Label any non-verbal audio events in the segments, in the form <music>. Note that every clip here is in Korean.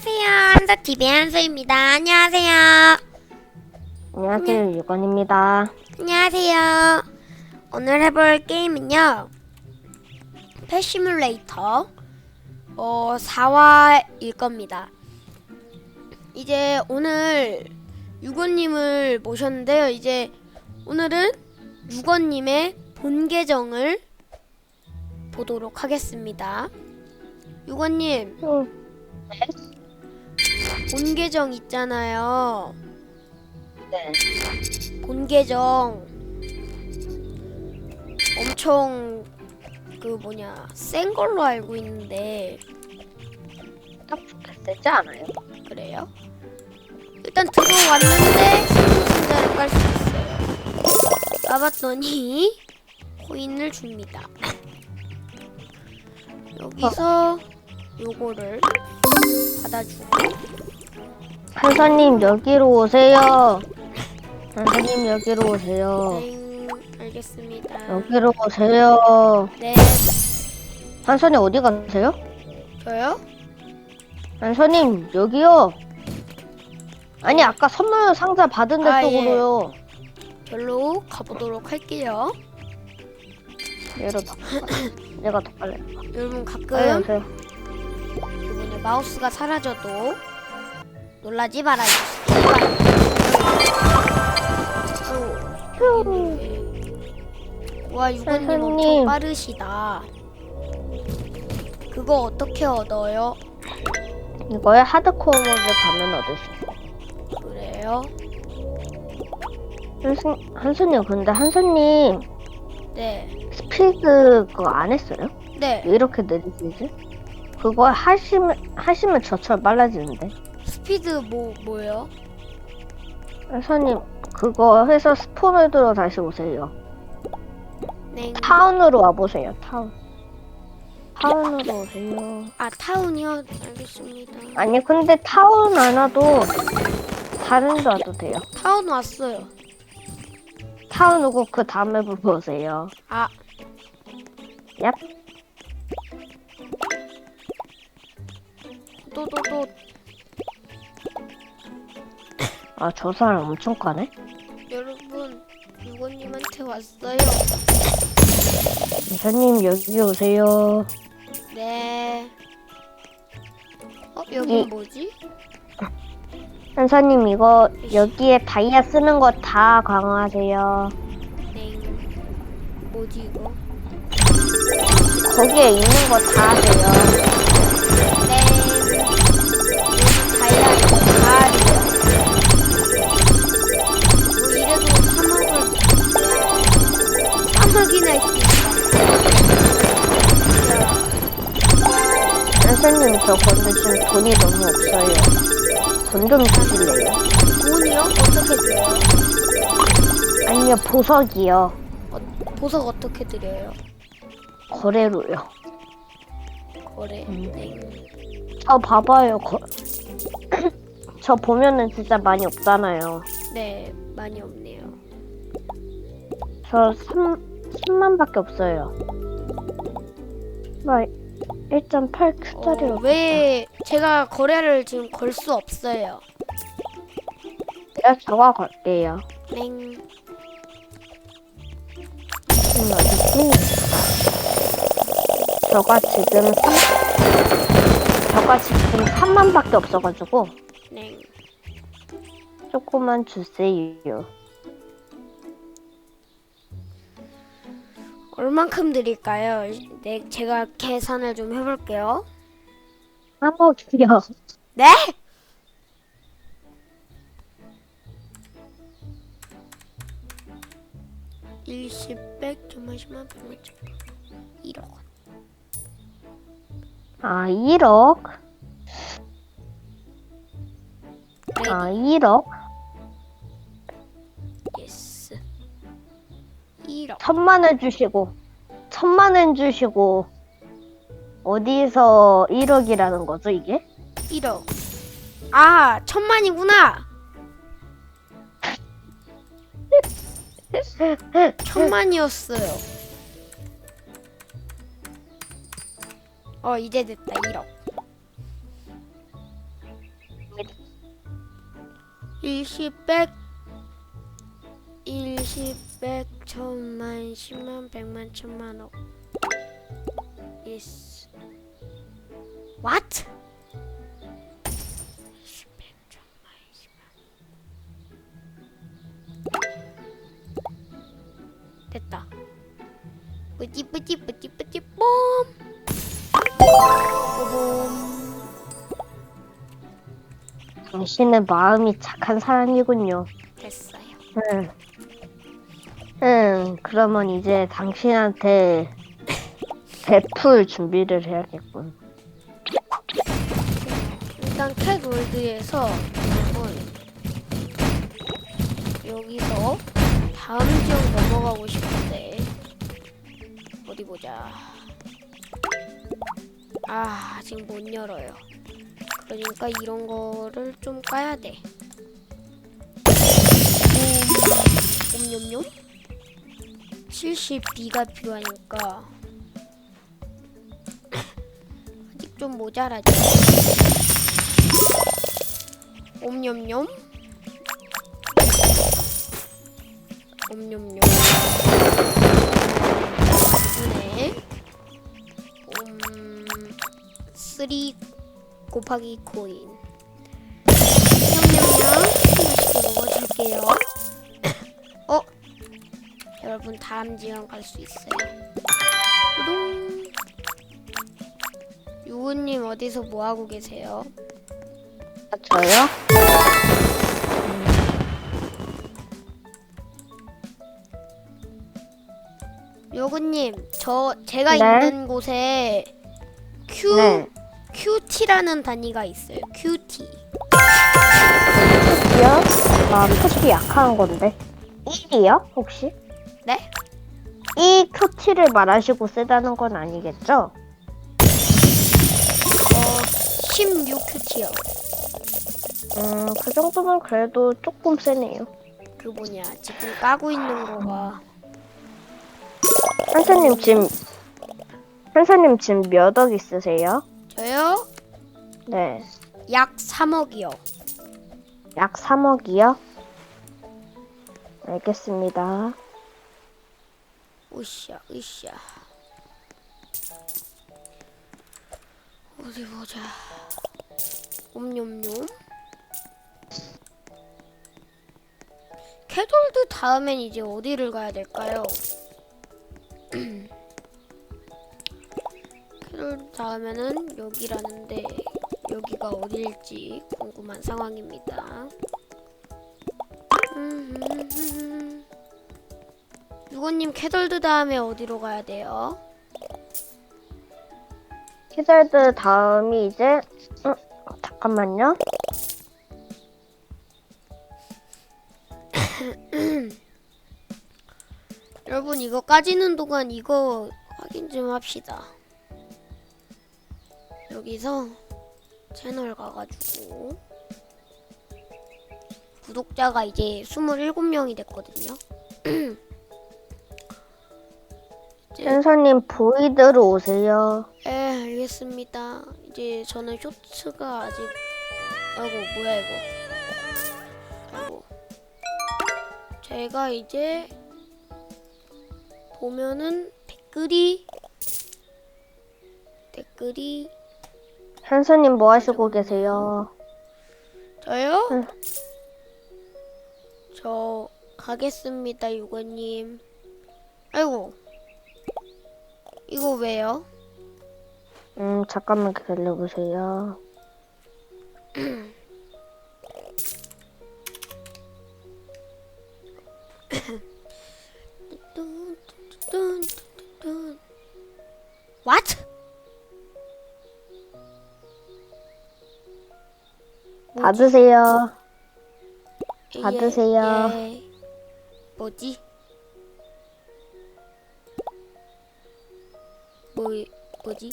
안녕하세요. 한서TV의 한서입니다. 안녕하세요. 안녕하세요, 유건입니다. 안녕하세요. 오늘 해볼 게임은요. 패시뮬레이터 어, 4화일 겁니다. 이제 오늘 유건님을 모셨는데요. 이제 오늘은 유건님의 본 계정을 보도록 하겠습니다. 유건님, 본 계정 있잖아요. 네. 본 계정 엄청 그 뭐냐 센 걸로 알고 있는데 딱좋게 세지 않아요? 그래요? 일단 들어왔는데 상승자를 깔 수 있어요. 까봤더니 코인을 줍니다. 여기서 요거를 받아주고 한사님, 여기로 오세요. 한사님, 여기로 오세요. 네 알겠습니다. 여기로 오세요. 네 한사님, 어디 가세요? 저요? 한사님, 여기요. 아니, 아까 선물 상자 받은 데 아, 예. 쪽으로요. 별로 가보도록 할게요. 얘로 더. 내가 더 빨리. 여러분 가끔 오세요. 이번에 마우스가 사라져도 놀라지 말아주세요. 와 유건님 엄청 선생님. 빠르시다. 그거 어떻게 얻어요? 이거에 하드코어 모드 가면 얻을 수 있어요. 그래요? 한수, 한수님, 근데 한수님, 네, 스피드 그거 안 했어요? 네. 왜 이렇게 느리시지? 그거 하시면 하시면 저처럼 빨라지는데. 스피드 뭐 뭐요? 선님 그거 해서 스폰으로 다시 오세요. 네. 타운으로 와 보세요. 타운. 타운으로 오세요. 아 타운이요? 알겠습니다. 아니 근데 타운 안 와도 다른 데 와도 돼요. 타운 왔어요. 타운 오고 그 다음에 오세요. 아 얍. 또또또 아 저 사람 엄청 까네. 여러분 유건님한테 왔어요. 선님 여기 오세요. 네. 어 여기 이- 뭐지? 한사님 이거 여기에 다이아 쓰는 거 다 강화하세요. 네. 뭐지 이거? 거기에 있는 거 다 하세요. 선생님 저 근데 지금 돈이 너무 없어요. 돈 좀 주실래요? 돈이요? 어떻게 드려요? 아니요 보석이요. 어, 보석 어떻게 드려요? 거래로요. 거래. 네. 저 봐봐요. 거... <clears throat> 저 보면은 진짜 많이 없잖아요. 네, 많이 없네요. 저 3, 10만밖에 없어요. 나 1.8Q짜리 어, 어, 왜 제가 거래를 지금 걸 수 없어요? 내가 저가 걸게요. 땡. 지금 어디지? 저가 지금 3 저가 지금 3만밖에 없어가지고 땡. 조금만 주세요. 얼만큼 드릴까요? 네, 제가 계산을 좀 해볼게요. 한복이요. 네? 일십, 백, 천만, 십만, 백만, 천만, 1억 원. 아 1억. 네, 아 1억. 1억. 천만 원 주시고 천만 원 주시고 어디서 1억이라는 거죠 이게? 1억. 아, 천만이구나. <laughs> 천만이었어요. 어, 이제 됐다. 1억. 일십 백 일십 백 천만 십만 백만 천만 억. Yes. What? 일십 백 천만 십만. 됐다. 뿌찌 뿌찌 뿌찌 뿌찌 뽐 당신은 마음이 착한 사람이군요. 됐어요. 응. 응, 그러면 이제 당신한테 베풀 준비를 해야겠군. 일단 캣월드에서 여러분 여기서 다음 지역 넘어가고 싶은데 어디 보자. 아 지금 못 열어요. 그러니까 이런 거를 좀 까야 돼. 옴, 옴뇸뇸 70B가 필요하니까 아직 좀 모자라지. 옴뇸뇸 옴뇸뇸 네. 옴... 3 곱하기 코인 다음 지역 갈수 있어요 유우님 어디서 뭐 하고 계세요? 아, 저요? 요구님, 저 제가 네? 있는 곳에 Q 네. QT라는 단위가 있어요. QT. 토끼요? 아, 토끼 약한 건데. 1이요? 혹시? 네? 이 큐티를 말하시고 쓰다는 건 아니겠죠? 어, 16QT요. 음, 그 정도면 그래도 조금 세네요. 그 뭐냐, 지금 까고 있는 거가 한사님 지금, 한사님 지금 몇 억 있으세요? 저요? 네. 약 3억이요. 약 3억이요? 알겠습니다. 으쌰, 으쌰. 어디 보자. 옴뇸뇸. 캐돌드 다음엔 이제 어디를 가야 될까요? <clears throat> 캐돌드 다음에는 여기라는데 여기가 어딜지 궁금한 상황입니다. 음, 유고님 캐돌드 다음에 어디로 가야 돼요? 키덜드 다음이 이제, 음, 잠깐만요. <coughs> 여러분 이거 까지는 동안 이거 확인 좀 합시다. 여기서 채널 가가지고 구독자가 이제 27명이 됐거든요. 현서님 보이드로 오세요. 네, 알겠습니다. 이제 저는 쇼츠가 아직 아이고 뭐야 이거. 아이고. 제가 이제 보면은 댓글이 댓글이 현서님 뭐 하시고 계세요? 저요? 응. 저 가겠습니다, 유거님. 아이고. 이거 왜요? 음, 잠깐만 기다려보세요. What? 받으세요. 예, 받으세요. 예. 뭐지? 뭐지?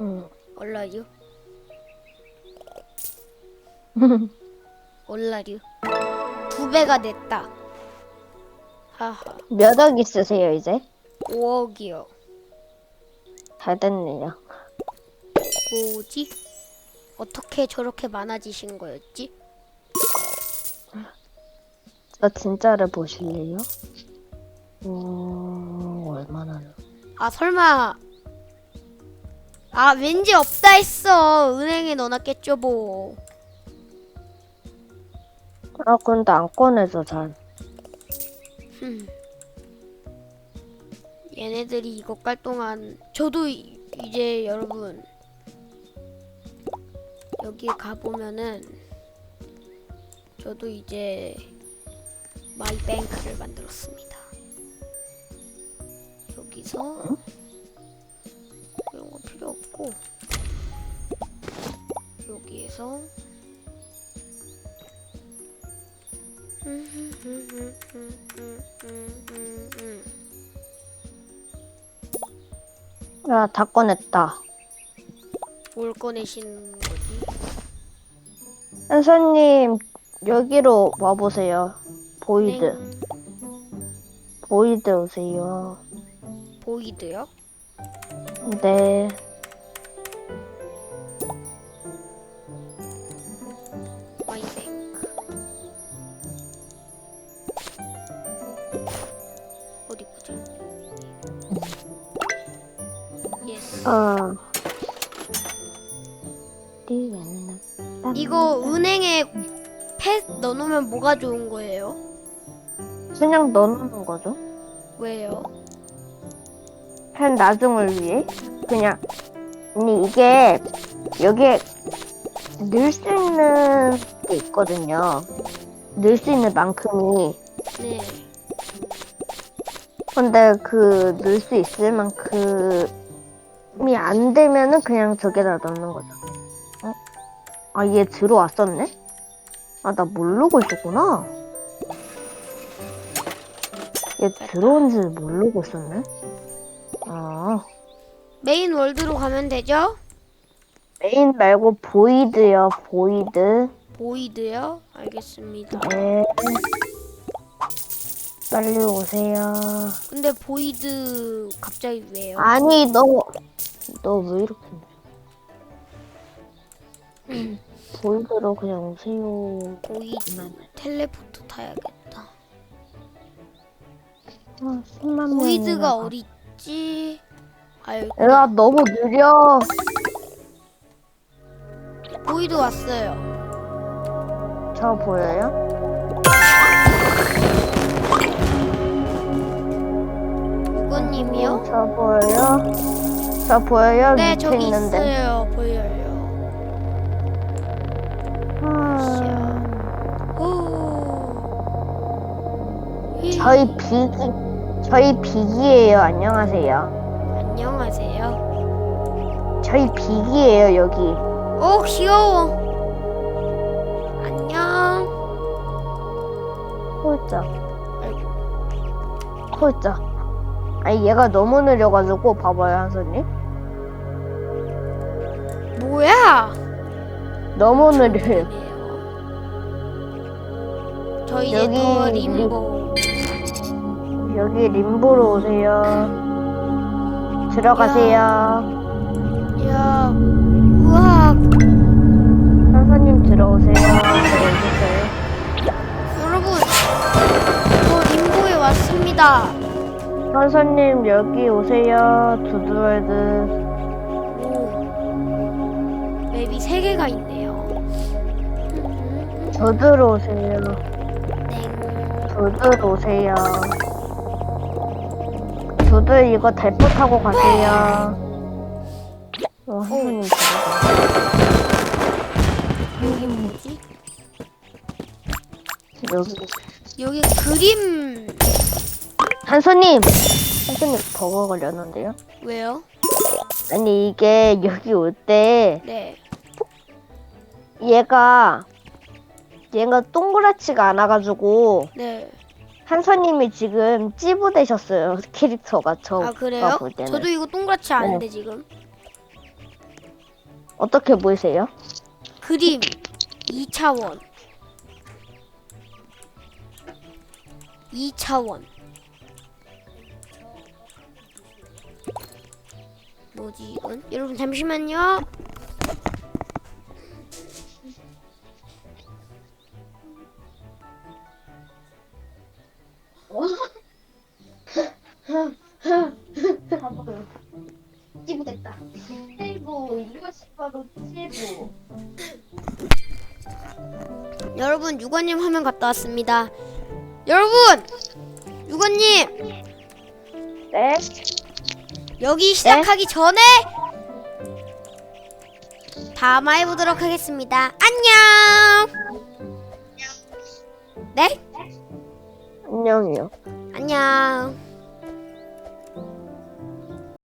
음. 얼라류? 얼라류? 두 배가 냈다. 하하. 몇 억 있으세요, 이제? 5억이요. 잘 됐네요. 뭐지? 어떻게 저렇게 많아지신 거였지? 나 진짜를 보실래요? 음, 얼마나. 아 설마 아 왠지 없다 했어 은행에 넣어놨겠죠 뭐 아, 근데 안 꺼내서 잘. 흠. 얘네들이 이거 깔 동안 저도 이, 이제 여러분 여기 가보면은 저도 이제 마이 뱅크를 만들었습니다 여기서 없고 여기에서 야, 다 꺼냈다. 뭘 꺼내신 거지? 현서님, 여기로 와보세요. 보이드. 땡. 보이드 오세요. 보이드요? 네. 어. 이거 은행에 펫 넣어놓으면 뭐가 좋은 거예요? 그냥 넣어놓는 거죠. 왜요? 한 나중을 위해. 그냥. 아니, 이게, 여기에 넣을 수 있는 게 있거든요. 넣을 수 있는 만큼이. 네 근데 그, 넣을 수 있을 만큼 이 안 되면은 그냥 저기다 넣는 거죠. 어? 아, 얘 들어왔었네? 아, 나 모르고 있었구나. 얘 들어온지를 모르고 있었네? 아, 메인 월드로 가면 되죠? 메인 말고 보이드요, 보이드. 보이드요? 알겠습니다 네. 빨리 오세요. 근데 보이드 갑자기 왜요? 아니, 너, 너 왜 이렇게. 해? 보이드로 그냥 오세요. 보이드 텔레포트 타야겠다 아, 10만 보이드가 어디 있지? 아이고 야, 너무 느려. 보이드 왔어요 저 보여요? 누구님이요? 저 보여요? 저 보여요? 네 밑에 저기 있는데. 있어요 보여요 아, 후. 히. 저희 비기, 저희 비기예요. 안녕하세요. 안녕하세요 저희 비기예요, 여기. 오 귀여워 안녕 홀짝. 홀짝. 아니, 얘가 너무 느려가지고, 봐봐요, 한선님. 뭐야 너무 느려요. 저 이제 여기 더 림보 여기 림보로 오세요. 들어가세요. 야 한선님 여기 오세요. 두두월드. 오 맵이 세 개가 있네요 저 들어오세요. 땡 두들 오세요. 두들 이거 대포 타고 가세요. 어, 들어가. 여기 뭐지? 여기. 여기 그림 한선님! 한선님 버거 걸렸는데요? 왜요? 아니 이게 여기 올 때 네 얘가 얘가 동그랗지가 않아가지고 네. 한선님이 지금 찌부되셨어요 캐릭터가 저가 아 그래요? 볼 때는 저도 이거 동그랗지 않은데 지금 어떻게 보이세요? 그림 2차원 2차원 뭐지 이건? 여러분 잠시만요. 여러분 유건님 화면 갔다 왔습니다. 여러분 유건님. 네. 여기 시작하기 전에 다음화 해보도록 하겠습니다. 안녕. 네? 안녕이요. 안녕.